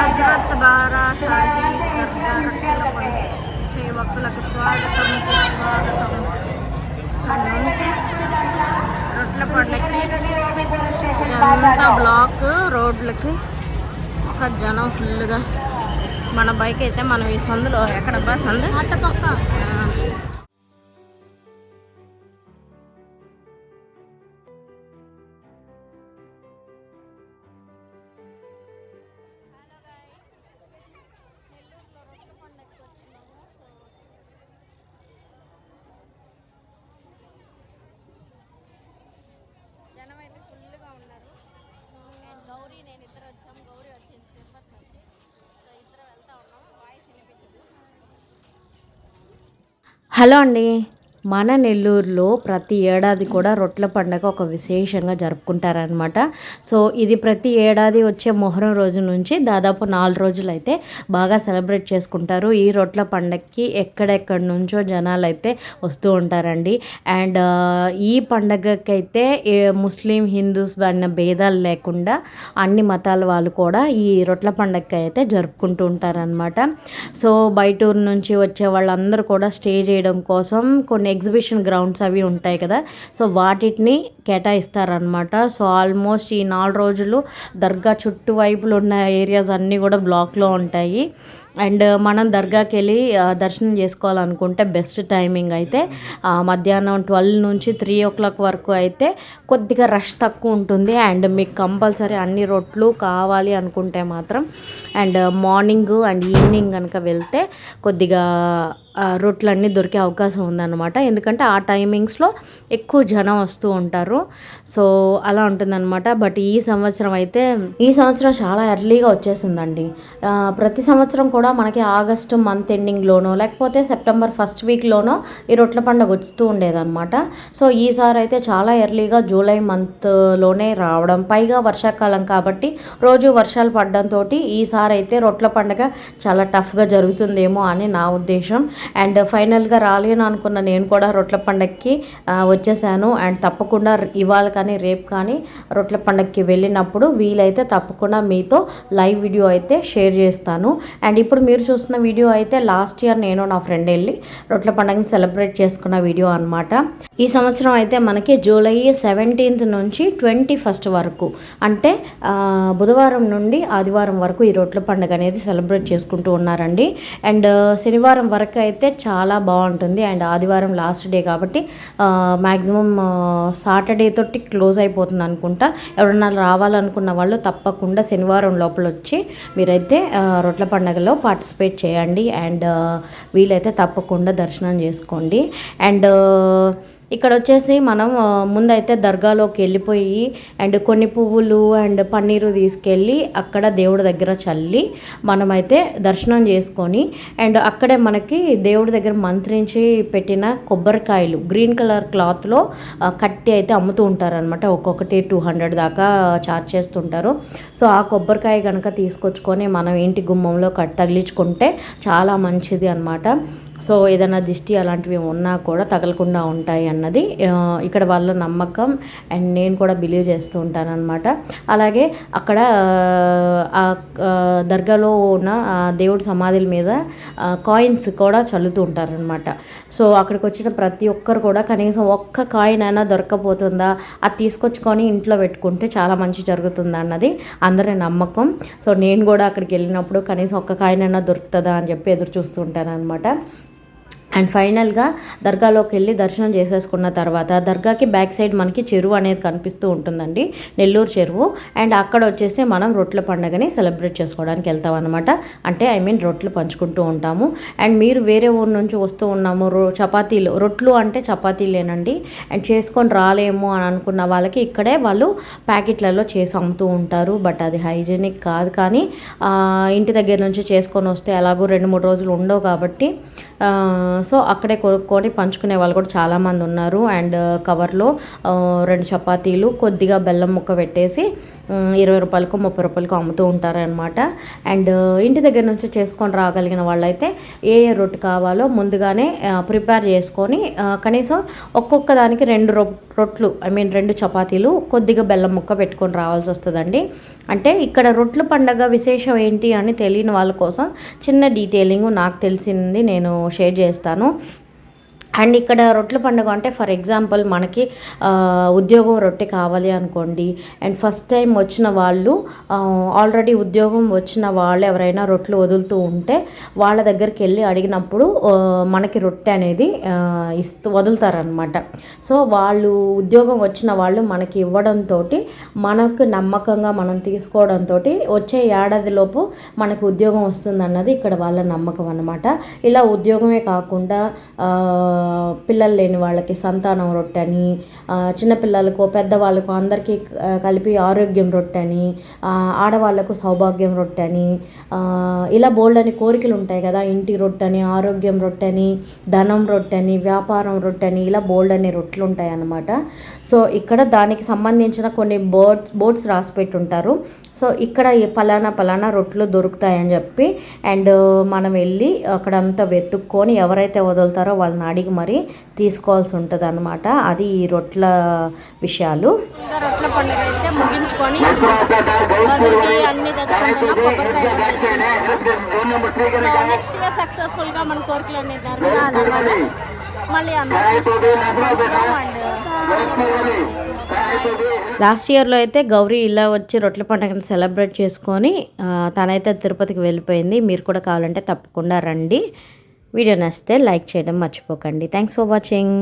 హజరత్ బారా షాహీ దర్గా రొట్టెల పండుగ చే భక్తులకు స్వాగతం సుస్వాగతం నుంచి రొట్టెల ఇదంతా బ్లాక్ రోడ్లకి ఒక జనం ఫుల్గా మన బైక్ అయితే మనం ఈ సందులో ఎక్కడ బస్ సందు అట్టపక్క హలో అండి మన నెల్లూరులో ప్రతి ఏడాది కూడా రొట్టెల పండగ ఒక విశేషంగా జరుపుకుంటారనమాట సో ఇది ప్రతి ఏడాది వచ్చే మొహరం రోజు నుంచి దాదాపు నాలుగు రోజులు అయితే బాగా సెలబ్రేట్ చేసుకుంటారు. ఈ రొట్టెల పండగకి ఎక్కడెక్కడి నుంచో జనాలు అయితే వస్తూ ఉంటారండి. అండ్ ఈ పండగకైతే ముస్లిం హిందూస్ అన్న భేదాలు లేకుండా అన్ని మతాల వాళ్ళు కూడా ఈ రొట్టెల పండగకి అయితే జరుపుకుంటూ ఉంటారనమాట సో బయటూరు నుంచి వచ్చే వాళ్ళందరూ కూడా స్టే చేయడం కోసం కొన్ని ఎగ్జిబిషన్ గ్రౌండ్స్ అవి ఉంటాయి కదా. సో వాటిని కేటాయిస్తారనమాట సో ఆల్మోస్ట్ ఈ నాలుగు రోజులు దర్గా చుట్టువైపులు ఉన్న ఏరియాస్ అన్నీ కూడా బ్లాక్లో ఉంటాయి. అండ్ మనం దర్గాకి వెళ్ళి దర్శనం చేసుకోవాలనుకుంటే బెస్ట్ టైమింగ్ అయితే మధ్యాహ్నం ట్వెల్వ్ నుంచి త్రీ ఓ క్లాక్ వరకు అయితే కొద్దిగా రష్ తక్కువ ఉంటుంది. అండ్ మీకు కంపల్సరీ అన్ని రొట్లు కావాలి అనుకుంటే మాత్రం అండ్ మార్నింగ్ అండ్ ఈవినింగ్ కనుక వెళ్తే కొద్దిగా రొట్లన్నీ దొరికే అవకాశం ఉందన్నమాట. ఎందుకంటే ఆ టైమింగ్స్లో ఎక్కువ జనం వస్తూ ఉంటారు. సో అలా ఉంటుందన్నమాట. బట్ ఈ సంవత్సరం అయితే ఈ సంవత్సరం చాలా ఎర్లీగా వచ్చేసిందండి. ప్రతి సంవత్సరం కూడా మనకి ఆగస్టు మంత్ ఎండింగ్లోనో లేకపోతే సెప్టెంబర్ ఫస్ట్ వీక్లోనో ఈ రొట్ల పండుగ వస్తూ ఉండేదన్నమాట. సో ఈసారి అయితే చాలా ఎర్లీగా జూలై మంత్లోనే రావడం పైగా వర్షాకాలం కాబట్టి రోజు వర్షాలు పడడంతో ఈసారి అయితే రొట్ల పండుగ చాలా టఫ్గా జరుగుతుందేమో అని నా ఉద్దేశం. అండ్ ఫైనల్గా రాలేను అనుకున్న నేను కూడా రొట్ల పండగకి వచ్చేసాను. అండ్ తప్పకుండా ఇవాళ కానీ రేపు కానీ రొట్ల పండగకి వెళ్ళినప్పుడు వీలైతే తప్పకుండా మీతో లైవ్ వీడియో అయితే షేర్ చేస్తాను. అండ్ ఇప్పుడు మీరు చూస్తున్న వీడియో అయితే లాస్ట్ ఇయర్ నేను నా ఫ్రెండ్ వెళ్ళి రొట్ల పండగని సెలబ్రేట్ చేసుకున్న వీడియో అనమాట ఈ సంవత్సరం అయితే మనకి జూలై సెవెంటీన్త్ నుంచి ట్వంటీ ఫస్ట్ వరకు అంటే బుధవారం నుండి ఆదివారం వరకు ఈ రొట్ల పండుగ అనేది సెలబ్రేట్ చేసుకుంటూ ఉన్నారండి. అండ్ శనివారం వరకు అయితే చాలా బాగుంటుంది. అండ్ ఆదివారం లాస్ట్ డే కాబట్టి మ్యాక్సిమం సాటర్డే తోటి క్లోజ్ అయిపోతుంది అనుకుంటా. ఎవరన్నా రావాలనుకున్న వాళ్ళు తప్పకుండా శనివారం లోపల వచ్చి మీరైతే రొట్ల పండగలో పార్టిసిపేట్ చేయండి. అండ్ వీలైతే తప్పకుండా దర్శనం చేసుకోండి. అండ్ ఇక్కడ వచ్చేసి మనం ముందైతే దర్గాలోకి వెళ్ళిపోయి అండ్ కొన్ని పువ్వులు అండ్ పన్నీరు తీసుకెళ్ళి అక్కడ దేవుడి దగ్గర చల్లి మనమైతే దర్శనం చేసుకొని అండ్ అక్కడే మనకి దేవుడి దగ్గర మంత్రించి పెట్టిన కొబ్బరికాయలు గ్రీన్ కలర్ క్లాత్లో కట్టి అయితే అమ్ముతూ ఉంటారనమాట ఒక్కొక్కటి టూ హండ్రెడ్ దాకా చార్జ్ చేస్తుంటారు. సో ఆ కొబ్బరికాయ కనుక తీసుకొచ్చుకొని మనం ఇంటి గుమ్మంలో కట్ తగిలించుకుంటే చాలా మంచిది అనమాట సో ఏదైనా దిష్టి అలాంటివి ఉన్నా కూడా తగలకుండా ఉంటాయి అన్నది ఇక్కడ వాళ్ళ నమ్మకం అండ్ నేను కూడా బిలీవ్ చేస్తూ ఉంటానన్నమాట. అలాగే అక్కడ ఆ, దర్గాలో ఉన్న దేవుడి సమాధుల మీద కాయిన్స్ కూడా చల్లుతూ ఉంటారనమాట సో అక్కడికి వచ్చిన ప్రతి ఒక్కరు కూడా కనీసం ఒక్క కాయిన్ అయినా దొరకపోతుందా అది తీసుకొచ్చుకొని ఇంట్లో పెట్టుకుంటే చాలా మంచి జరుగుతుంది అన్నది అందరి నమ్మకం. సో నేను కూడా అక్కడికి వెళ్ళినప్పుడు కనీసం ఒక్క కాయిన్ అయినా దొరుకుతుందా అని చెప్పి ఎదురు చూస్తూ ఉంటాను అనమాట అండ్ ఫైనల్గా దర్గాలోకి వెళ్ళి దర్శనం చేసేసుకున్న తర్వాత దర్గాకి బ్యాక్ సైడ్ మనకి చెరువు అనేది కనిపిస్తూ ఉంటుందండి నెల్లూరు చెరువు. అండ్ అక్కడ వచ్చేసి మనం రొట్టెల పండుగని సెలబ్రేట్ చేసుకోవడానికి వెళ్తాం అనమాట అంటే ఐ మీన్ రొట్టెలు పంచుకుంటూ ఉంటాము. అండ్ మీరు వేరే ఊరు నుంచి వస్తూ ఉన్నాము రో చపాతీలు రొట్లు అంటే చపాతీలేనండి. అండ్ చేసుకొని రాలేము అని అనుకున్న వాళ్ళకి ఇక్కడే వాళ్ళు ప్యాకెట్లలో చేసి అమ్ముతూ ఉంటారు. బట్ అది హైజీనిక్ కాదు కానీ ఇంటి దగ్గర నుంచి చేసుకొని వస్తే ఎలాగో రెండు మూడు రోజులు ఉండవు కాబట్టి సో అక్కడే కొనుక్కొని పంచుకునే వాళ్ళు కూడా చాలామంది ఉన్నారు. అండ్ uh, కవర్లో uh, రెండు చపాతీలు కొద్దిగా బెల్లం ముక్క పెట్టేసి ఇరవై రూపాయలకు ముప్పై రూపాయలకు అమ్ముతూ ఉంటారనమాట అండ్ uh, ఇంటి దగ్గర నుంచి చేసుకొని రాగలిగిన వాళ్ళైతే ఏ ఏ రొట్టె కావాలో ముందుగానే ప్రిపేర్ చేసుకొని కనీసం ఒక్కొక్క దానికి రెండు రొ రొట్లు ఐ మీన్ రెండు చపాతీలు కొద్దిగా బెల్లం ముక్క పెట్టుకొని రావాల్సి వస్తుందండి. అంటే ఇక్కడ రొట్లు పండగ విశేషం ఏంటి అని తెలియని వాళ్ళ కోసం చిన్న డీటెయిలింగ్ నాకు తెలిసింది నేను షేర్ చేస్తాను. ¿no? అండ్ ఇక్కడ రొట్టెల పండుగ అంటే ఫర్ ఎగ్జాంపుల్ మనకి ఉద్యోగం రొట్టె కావాలి అనుకోండి అండ్ ఫస్ట్ టైం వచ్చిన వాళ్ళు ఆల్రెడీ ఉద్యోగం వచ్చిన వాళ్ళు ఎవరైనా రొట్టెలు వదులుతూ ఉంటే వాళ్ళ దగ్గరికి వెళ్ళి అడిగినప్పుడు మనకి రొట్టె అనేది ఇస్తూ వదులుతారనమాట సో వాళ్ళు ఉద్యోగం వచ్చిన వాళ్ళు మనకి ఇవ్వడంతో మనకు నమ్మకంగా మనం తీసుకోవడంతో వచ్చే ఏడాదిలోపు మనకు ఉద్యోగం వస్తుందన్నది ఇక్కడ వాళ్ళ నమ్మకం అనమాట ఇలా ఉద్యోగమే కాకుండా పిల్లలు లేని వాళ్ళకి సంతానం రొట్టె అని చిన్నపిల్లలకు పెద్దవాళ్ళకు అందరికీ కలిపి ఆరోగ్యం రొట్టె అని ఆడవాళ్ళకు సౌభాగ్యం రొట్టె అని ఇలా బోల్డ్ అని కోరికలు ఉంటాయి కదా ఇంటి రొట్టె అని ఆరోగ్యం రొట్టె అని ధనం రొట్టె అని వ్యాపారం రొట్టె అని ఇలా బోల్డ్ అనే రొట్టెలు ఉంటాయి అన్నమాట. సో ఇక్కడ దానికి సంబంధించిన కొన్ని బోర్డ్స్ బోర్డ్స్ రాసి పెట్టుంటారు సో ఇక్కడ ఈ పలానా పలానా రొట్టెలు దొరుకుతాయని చెప్పి అండ్ మనం వెళ్ళి అక్కడంతా వెతుక్కొని ఎవరైతే వదులుతారో వాళ్ళని అడిగి మరి తీసుకోవాల్సి ఉంటుంది అనమాట అది ఈ రొట్టెల విషయాలు. ఇంకా రొట్టెల పండుగ అయితే ముగించుకొని అన్ని నెక్స్ట్ ఇయర్ సక్సెస్ఫుల్గా మన కోరికలు మళ్ళీ అందరికీ అండ్ లాస్ట్ ఇయర్లో అయితే గౌరీ ఇలా వచ్చి రొట్టెల పండుగను సెలబ్రేట్ చేసుకొని తనైతే తిరుపతికి వెళ్ళిపోయింది. మీరు కూడా కావాలంటే తప్పకుండా రండి. వీడియో నచ్చితే లైక్ చేయడం మర్చిపోకండి. Thanks for watching